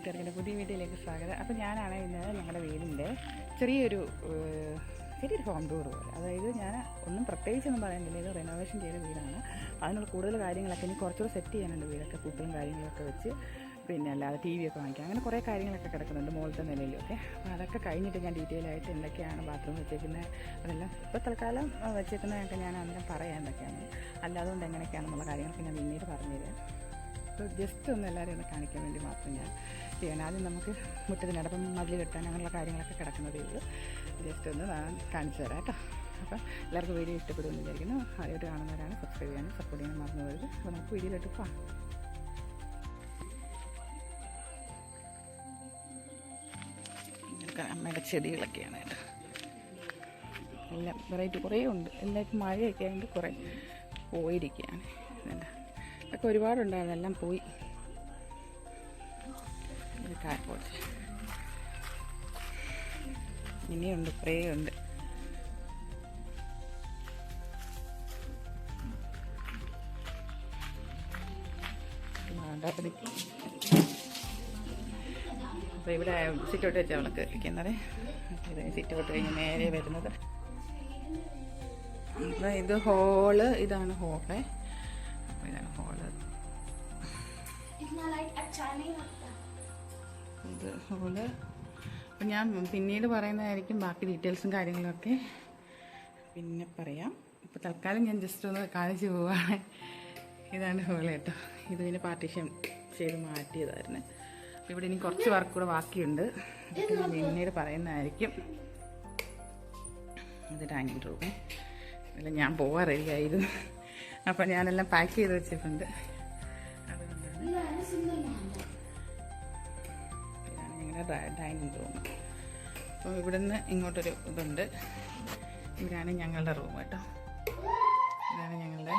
കൂട്ടുകാർക്കിന്റെ പുതിയ വീഡിയോയിലേക്ക് സ്വാഗതം. അപ്പോൾ ഞാനാണ് ഇന്ന് ഞങ്ങളുടെ വീടിന്റെ ചെറിയൊരു ചെറിയൊരു ഹോം ടൂർ പോലെ. അതായത് ഞാൻ ഒന്നും പ്രത്യേകിച്ചൊന്നും പറയുന്നില്ല ഇത് റെനോവേഷൻ ചെയ്ത വീടാണ്. അതിനുള്ള കൂടുതൽ കാര്യങ്ങളൊക്കെ ഇനി കുറച്ചുകൂടെ സെറ്റ് ചെയ്യാനുണ്ട് വീടൊക്കെ കൂട്ടും കാര്യങ്ങളൊക്കെ വെച്ച്. പിന്നെ അല്ലാതെ ടി വി ഒക്കെ വാങ്ങിക്കാം. അങ്ങനെ കുറേ കാര്യങ്ങളൊക്കെ കിടക്കുന്നുണ്ട് മുകളിലത്തെ നിലയിലൊക്കെ. അപ്പോൾ അതൊക്കെ കഴിഞ്ഞിട്ട് ഞാൻ ഡീറ്റെയിൽ ആയിട്ട് എന്തൊക്കെയാണ് ബാത്റൂം വെച്ചേക്കുന്നത് അതെല്ലാം ഇപ്പോൾ തൽക്കാലം വെച്ചേക്കുന്നതൊക്കെ ഞാൻ അന്നേരം പറയാൻ എന്തൊക്കെയാണ്. അല്ലാതെ കൊണ്ട് എങ്ങനെയൊക്കെയാണെന്നുള്ള കാര്യങ്ങളൊക്കെ ഞാൻ പിന്നീട് പറഞ്ഞുതരാം. അപ്പോൾ ജസ്റ്റ് ഒന്ന് എല്ലാവരെയും ഒന്ന് കാണിക്കാൻ വേണ്ടി മാത്രം ഞാൻ ചെയ്യണം ആദ്യം നമുക്ക് മുറ്റത്തിനടപ്പം മതിൽ കെട്ടാൻ അങ്ങനെയുള്ള കാര്യങ്ങളൊക്കെ കിടക്കുന്നതേ ഉള്ളൂ ജസ്റ്റ് ഒന്ന് കാണിച്ചു തരാം കേട്ടോ. അപ്പം എല്ലാവർക്കും വീഡിയോ ഇഷ്ടപ്പെടുമെന്ന് വിചാരിക്കുന്നു. ആദ്യമായിട്ട് കാണുന്നവരാണ് സബ്സ്ക്രൈബ് ചെയ്യാനും സപ്പോർട്ട് ചെയ്യാനും മറന്നു പോയത് അപ്പോൾ നമുക്ക് വീഡിയോയിലോട്ട് പോകാം അമ്മയുടെ ചെടികളൊക്കെയാണ് കേട്ടോ. എല്ലാം വെറൈറ്റി കുറേ ഉണ്ട്. എല്ലാവർക്കും മഴയൊക്കെ ആയതുകൊണ്ട് കുറേ പോയിരിക്കുകയാണ്. ഇതൊക്കെ ഒരുപാടുണ്ടായിരുന്നു എല്ലാം പോയി. ഇത് കായപ്പോട്ടെ ഇനിയുണ്ട് കുറേ ഉണ്ട് അപ്പോൾ ഇവിടെ സിറ്റൗട്ട് വെച്ചാൽ വിളക്ക് ഇരിക്കുന്നത്. സിറ്റ് സിറ്റൗട്ട് കഴിഞ്ഞ് നേരെ വരുന്നത്. ഇത് ഹോൾ ഇതാണ് ഹോൾ ഹോൾ അപ്പം ഞാൻ പിന്നീട് പറയുന്നതായിരിക്കും ബാക്കി ഡീറ്റെയിൽസും കാര്യങ്ങളൊക്കെ. പിന്നെ പറയാം. ഇപ്പോൾ തൽക്കാലം ഞാൻ ജസ്റ്റ് ഒന്ന് കാണിച്ചു പോവാണ്. ഇതാണ് ഹോൾ കേട്ടോ. ഇത് പിന്നെ പാർട്ടീഷൻ ചെയ്ത് മാറ്റിയതായിരുന്നു. അപ്പോൾ ഇവിടെ ഇനി കുറച്ച് വർക്ക് കൂടെ ബാക്കിയുണ്ട്. പിന്നീട് പറയുന്നതായിരിക്കും. ഇത് ഡൈനിങ് റൂം അല്ല ഞാൻ പോവാൻ റെഡിയായിരുന്നു അപ്പം ഞാനെല്ലാം പാക്ക് ചെയ്ത് വെച്ചിട്ടുണ്ട്. അതുകൊണ്ടാണ് ഡൈനിങ് റൂം അപ്പോൾ ഇവിടുന്ന് ഇങ്ങോട്ടൊരു ഇതുണ്ട്. ഇവരാണ് ഞങ്ങളുടെ റൂം കേട്ടോ. ഇതാണ് ഞങ്ങളുടെ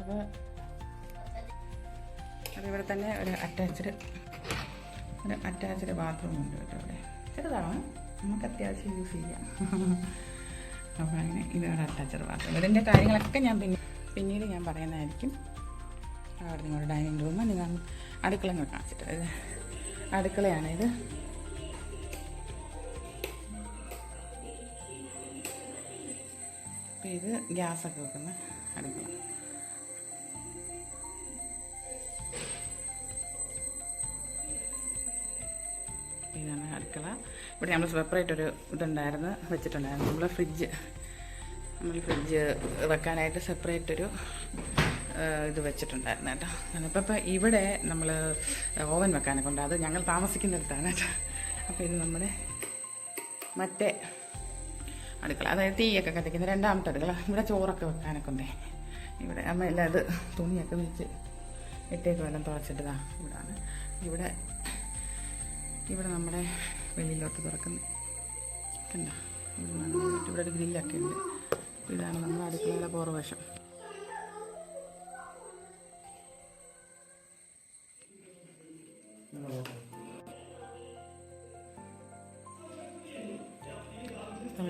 അപ്പോൾ അതിവിടെ തന്നെ ഒരു അറ്റാച്ച്ഡ് ഒരു അറ്റാച്ച്ഡ് ബാത്റൂം ഉണ്ട് കേട്ടോ അവിടെ. ചെറുതാണ്? നമുക്ക് അത്യാവശ്യം യൂസ് ചെയ്യാം. അപ്പോൾ അങ്ങനെ ഇതാണ് അറ്റാച്ച്ഡ് ബാത്റൂം ഇതിന്റെ കാര്യങ്ങളൊക്കെ ഞാൻ പിന്നെ പിന്നീട് ഞാൻ പറയുന്നതായിരിക്കും. അവിടെ നിങ്ങളുടെ ഡൈനിങ് റൂം നിങ്ങൾ അടുക്കള നിങ്ങൾ കാണിച്ചിട്ട് അടുക്കളയാണിത് അടുക്കളയാണ് ഇത്. ഇത് ഗ്യാസൊക്കെ വെക്കുന്ന അടുക്കള. ഇതാണ് അടുക്കള. ഇവിടെ നമ്മൾ സെപ്പറേറ്റ് ഒരു ഇതുണ്ടായിരുന്നു വെച്ചിട്ടുണ്ടായിരുന്നു. നമ്മൾ ഫ്രിഡ്ജ് നമ്മൾ ഫ്രിഡ്ജ് വെക്കാനായിട്ട് സെപ്പറേറ്റ് ഒരു ഇത് വെച്ചിട്ടുണ്ടായിരുന്നു കേട്ടോ. അപ്പോൾ ഇപ്പോൾ ഇവിടെ നമ്മൾ ഓവൻ വെക്കാനൊക്കെ ഉണ്ട്. അത് ഞങ്ങൾ താമസിക്കുന്നിടത്താണ് കേട്ടോ. അപ്പോൾ ഇത് നമ്മുടെ മറ്റേ അടുക്കള. അതായത് തീയൊക്കെ കത്തിക്കുന്ന രണ്ടാമത്തെ അടുക്കള. ഇവിടെ ചോറൊക്കെ വെക്കാനൊക്കെ ഉണ്ടേ. ഇവിടെ അമ്മ എല്ലാം അത് തുണിയൊക്കെ വെച്ച് ഇട്ടേക്ക് വല്ലതും തുറച്ചിട്ടതാ ഇവിടാണ്. ഇവിടെ ഇവിടെ നമ്മുടെ വെളിയിലോട്ട് തുറക്കുന്നു. കണ്ടോ? ഇവിടെ ഒരു ഗ്രില്ലൊക്കെ ഉണ്ട്. ഇതാണ് നമ്മുടെ അടുക്കളയുടെ പുറവശം.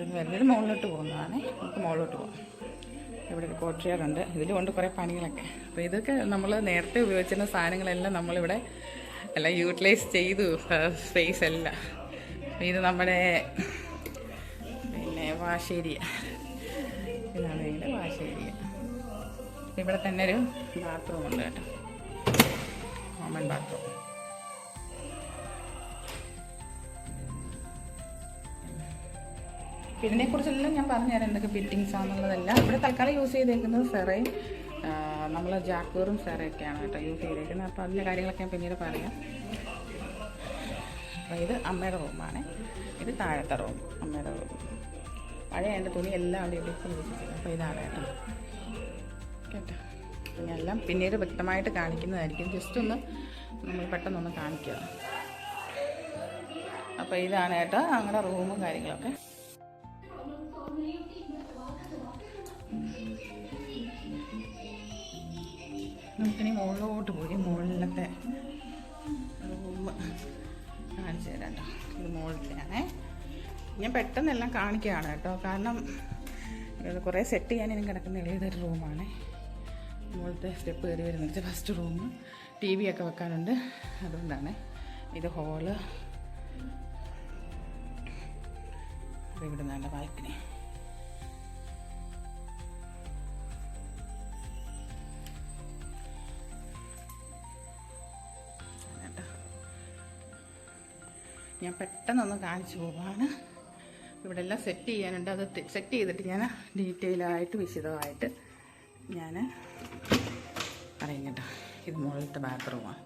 അവിടെ നിന്ന് വരുന്നത് മുകളിലോട്ട് പോകുന്നതാണ്. നമുക്ക് മുകളിലോട്ട് പോകാം. ഇവിടെ ഒരു കോട്ടയാറുണ്ട് ഇതിലും ഉണ്ട്. കുറേ പണികളൊക്കെ. അപ്പോൾ ഇതൊക്കെ നമ്മൾ നേരത്തെ ഉപയോഗിച്ചിരുന്ന സാധനങ്ങളെല്ലാം നമ്മളിവിടെ എല്ലാം യൂട്ടിലൈസ് ചെയ്തു. സ്പേസ് എല്ലാം. ഇത് നമ്മുടെ പിന്നെ വാശേരിയ. ഇതാണ് ഇതിന്റെ വാശേരിയ. ഇവിടെ തന്നെ ഒരു ബാത്റൂം ഉണ്ട് കേട്ടോ. കോമൺ ബാത്റൂം ഇതിനെക്കുറിച്ചെല്ലാം ഞാൻ പറഞ്ഞുതരാം എന്തൊക്കെ ഫിറ്റിങ്സ് ആണെന്നുള്ളതെല്ലാം. ഇവിടെ തൽക്കാലം യൂസ് ചെയ്തേക്കുന്നത് സെറയും നമ്മൾ ജാക്കൂറും സെറയൊക്കെയാണ് കേട്ടോ യൂസ് ചെയ്തേക്കുന്നത്. അപ്പോൾ അതിന്റെ കാര്യങ്ങളൊക്കെ ഞാൻ പിന്നീട് പറയാം. അപ്പോൾ ഇത് അമ്മയുടെ റൂമാണ് ഇത് താഴത്തെ റൂം അമ്മയുടെ റൂം പഴയ എന്റെ തുണി എല്ലാം അവിടെ ഇവിടെ വെച്ചിട്ടുണ്ട്. അപ്പോൾ ഇതാണ് കേട്ടോ. കേട്ടോ? എല്ലാം പിന്നീട് വ്യക്തമായിട്ട് കാണിക്കുന്നതായിരിക്കും. ജസ്റ്റ് ഒന്ന് നമ്മൾ പെട്ടെന്നൊന്ന് കാണിക്കുക അപ്പോൾ ഇതാണ് കേട്ടോ ഞങ്ങളുടെ റൂമും കാര്യങ്ങളൊക്കെ. നമുക്കിനി മുകളിലോട്ട് പോയി. മുകളിലത്തെ റൂം കാണിച്ചു തരാം കേട്ടോ ഇത് മുകളിലത്തെയാണേ. ഞാൻ പെട്ടെന്നെല്ലാം കാണിക്കുകയാണ് കേട്ടോ. കാരണം ഇത് കുറേ സെറ്റ് ചെയ്യാൻ ഇനി കിടക്കുന്ന ഇതൊരു റൂമാണ്. മുകളിലത്തെ സ്റ്റെപ്പ് കയറി വരുന്നത് ഫസ്റ്റ് റൂം ടി വി ഒക്കെ വെക്കാനുണ്ട്. അതുകൊണ്ടാണ് ഇത് ഹോൾ ഇവിടെ നിന്നാണ് ബാൽക്കണി ഞാൻ പെട്ടെന്നൊന്ന് കാണിച്ചു പോവാണ്. ഇവിടെ എല്ലാം സെറ്റ് ചെയ്യാനുണ്ട്. അത് സെറ്റ് ചെയ്തിട്ട് ഞാൻ ഡീറ്റെയിൽ ആയിട്ട് വിശദമായിട്ട് ഞാൻ പറയും ഇത് മുകളിലത്തെ ബാത്റൂമാണ്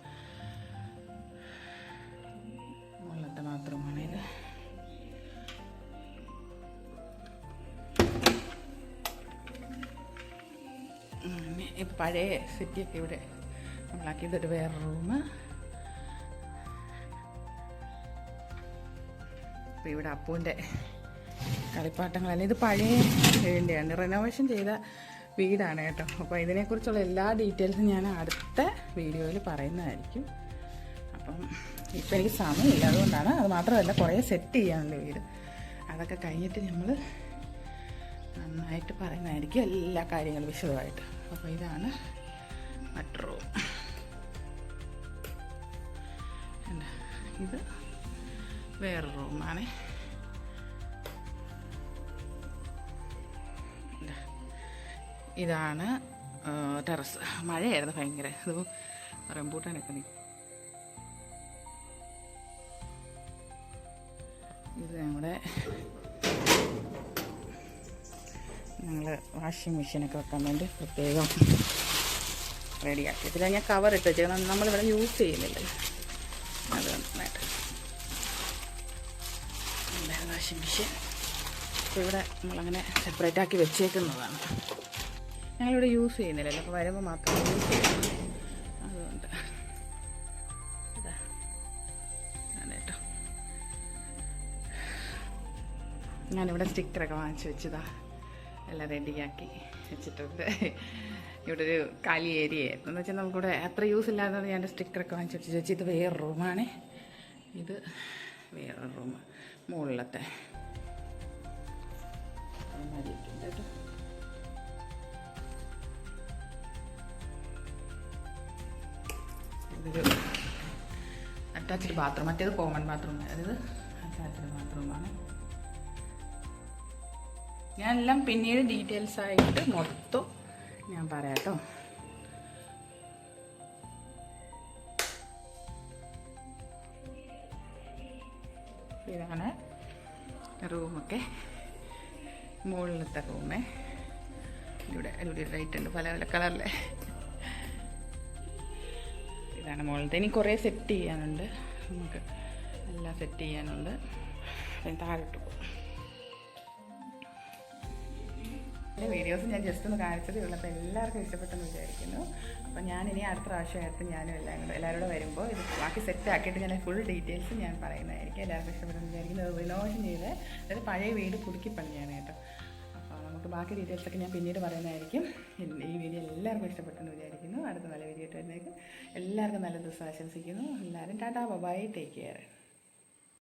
മുകളിലത്തെ ബാത്റൂമാണ് ഇത്. പഴയ സെറ്റിയൊക്കെ ഇവിടെ നമ്മളാക്കിയതൊരു വേറെ റൂം അപ്പോൾ ഇവിടെ അപ്പൂന്റെ കളിപ്പാട്ടങ്ങളല്ല ഇത് പഴയ വീടിന്റെയാണ് റിനോവേഷൻ ചെയ്ത വീടാണ് കേട്ടോ. അപ്പോൾ ഇതിനെക്കുറിച്ചുള്ള എല്ലാ ഡീറ്റെയിൽസും ഞാൻ അടുത്ത വീഡിയോയിൽ പറയുന്നതായിരിക്കും. അപ്പം ഇപ്പം എനിക്ക് സമയമില്ല. അതുകൊണ്ടാണ് അത് മാത്രമല്ല കുറേ സെറ്റ് ചെയ്യാനുള്ള വീട്. അതൊക്കെ കഴിഞ്ഞിട്ട് നമ്മൾ നന്നായിട്ട് പറയുന്നതായിരിക്കും എല്ലാ കാര്യങ്ങളും വിശദമായിട്ട്. അപ്പോൾ ഇതാണ് മറ്റു റൂം ഇത് വേറെ റൂമാണ് ഇതാണ് ടെറസ്. മഴയായിരുന്നു ഭയങ്കര. അത് റംബൂട്ടാനൊക്കെ നിൽക്കും ഇത് നമ്മുടെ ഞങ്ങൾ വാഷിംഗ് മെഷീനൊക്കെ വെക്കാൻ വേണ്ടി പ്രത്യേകം റെഡിയാക്കി ഇതിൽ ഞാൻ കവർ ഇട്ട് വെച്ചേക്കണം നമ്മളിവിടെ യൂസ് ചെയ്യുന്നില്ല. വാഷിംഗ് മെഷീൻ ഇവിടെ നമ്മളങ്ങനെ സെപ്പറേറ്റ് ആക്കി വെച്ചേക്കുന്നതാണ്. ഞങ്ങളിവിടെ യൂസ് ചെയ്യുന്നില്ലല്ലോ അപ്പോൾ വരുമ്പോൾ മാത്രം യൂസ് ചെയ്യുന്നു. അതുകൊണ്ട് കേട്ടോ ഞാനിവിടെ സ്റ്റിക്കറൊക്കെ വാങ്ങിച്ച് വെച്ചതാ. എല്ലാം റെഡിയാക്കി വെച്ചിട്ടുണ്ട്. ഇവിടെ ഒരു കാലി ഏരിയ ആയിരുന്നു എന്ന് വെച്ചാൽ നമുക്കിവിടെ അത്ര യൂസ് ഇല്ലാതെ ഞാൻ സ്റ്റിക്കറൊക്കെ വാങ്ങിച്ച് വെച്ച് വെച്ച് ഇത് വേറെ റൂമാണ് ഇത് വേറെ റൂം മുകളിലത്തെ അലമാരിയൊക്കെയുണ്ട് കേട്ടോ. ഇതൊരു അറ്റാച്ച്ഡ് ബാത്റൂം മറ്റേത് കോമൺ ബാത്റൂം അതായത് അറ്റാച്ച്ഡ് ബാത്റൂമാണ് ഞാനെല്ലാം പിന്നീട് ഡീറ്റെയിൽസ് ആയിട്ട് മൊത്തം ഞാൻ പറയാം കേട്ടോ. ഇതാണ് റൂമൊക്കെ. മുകളിലത്തെ റൂമേ. ഇവിടെ ഇവിടെ ലൈറ്റ് ഉണ്ട്. പല പല കളറിലെ. ഇതാണ് മുകളിലത്തെ. ഇനി കുറേ സെറ്റ് ചെയ്യാനുണ്ട്. നമുക്ക് എല്ലാം സെറ്റ് ചെയ്യാനുണ്ട്. താഴെ താഴോട്ട് പോകും. എന്റെ വീഡിയോസ് ഞാൻ ജസ്റ്റ് ഒന്ന് കാണിച്ചതേ ഉള്ളൂ. അപ്പോൾ എല്ലാവർക്കും ഇഷ്ടപ്പെട്ടെന്ന് വിചാരിക്കുന്നു. അപ്പോൾ ഞാൻ ഇനി അടുത്ത പ്രാവശ്യമായിട്ട് ഞാനും എല്ലാം കൂടെ എല്ലാവരും കൂടെ വരുമ്പോൾ ഇത് ബാക്കി സെറ്റ് ആക്കിയിട്ട് ഞാൻ ഫുൾ ഡീറ്റെയിൽസ് ഞാൻ പറയുന്നതായിരിക്കും. എല്ലാവർക്കും ഇഷ്ടപ്പെട്ടെന്ന് വിചാരിക്കുന്നു. റിനോവേഷൻ ചെയ്ത് അതായത് പഴയ വീട് പുതുക്കി പണിയാണ് കേട്ടോ. അപ്പോൾ നമുക്ക് ബാക്കി ഡീറ്റെയിൽസൊക്കെ ഞാൻ പിന്നീട് പറയുന്നതായിരിക്കും. ഈ വീഡിയോ എല്ലാവർക്കും ഇഷ്ടപ്പെട്ടെന്ന് വിചാരിക്കുന്നു. അടുത്ത നല്ല വീഡിയോ ആയിട്ട് വരുന്നേക്കും എല്ലാവർക്കും നല്ല ദിവസം ആശംസിക്കുന്നു. എല്ലാവരും ടാറ്റാ ബൈ ടേക്ക് കെയർ